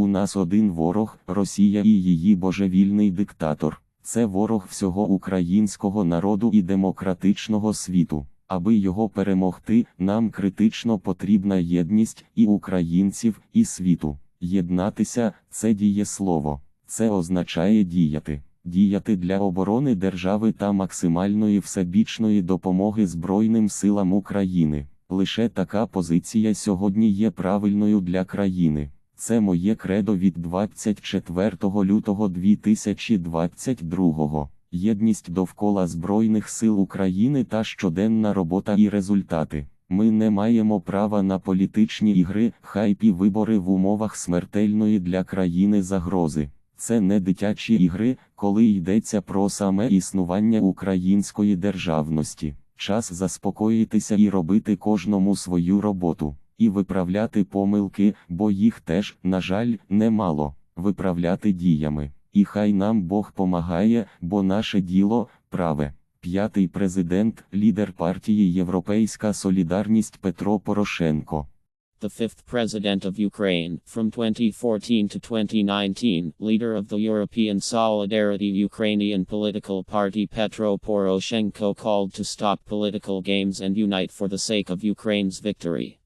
У нас один ворог Росія і її божевільний диктатор. Це ворог всього українського народу і демократичного світу. Аби його перемогти, нам критично потрібна єдність і українців, і світу. Єднатися це дієслово. Це означає діяти. Діяти для оборони держави та максимальної всебічної допомоги Збройним силам України. Лише така позиція сьогодні є правильною для країни. Це моє кредо від 24 лютого 2022. Єдність довкола Збройних сил України та щоденна робота і результати. Ми не маємо права на політичні ігри, хайпі вибори в умовах смертельної для країни загрози. Це не дитячі ігри, коли йдеться про саме існування української державності. Час заспокоїтися і робити кожному свою роботу, і виправляти помилки, бо їх теж, на жаль, немало, виправляти діями. І хай нам Бог помагає, бо наше діло праве. П'ятий президент, лідер партії Європейська Солідарність Петро Порошенко. The fifth president of Ukraine, from 2014 to 2019, leader of the European Solidarity Ukrainian political party Petro Poroshenko called to stop political games and unite for the sake of Ukraine's victory.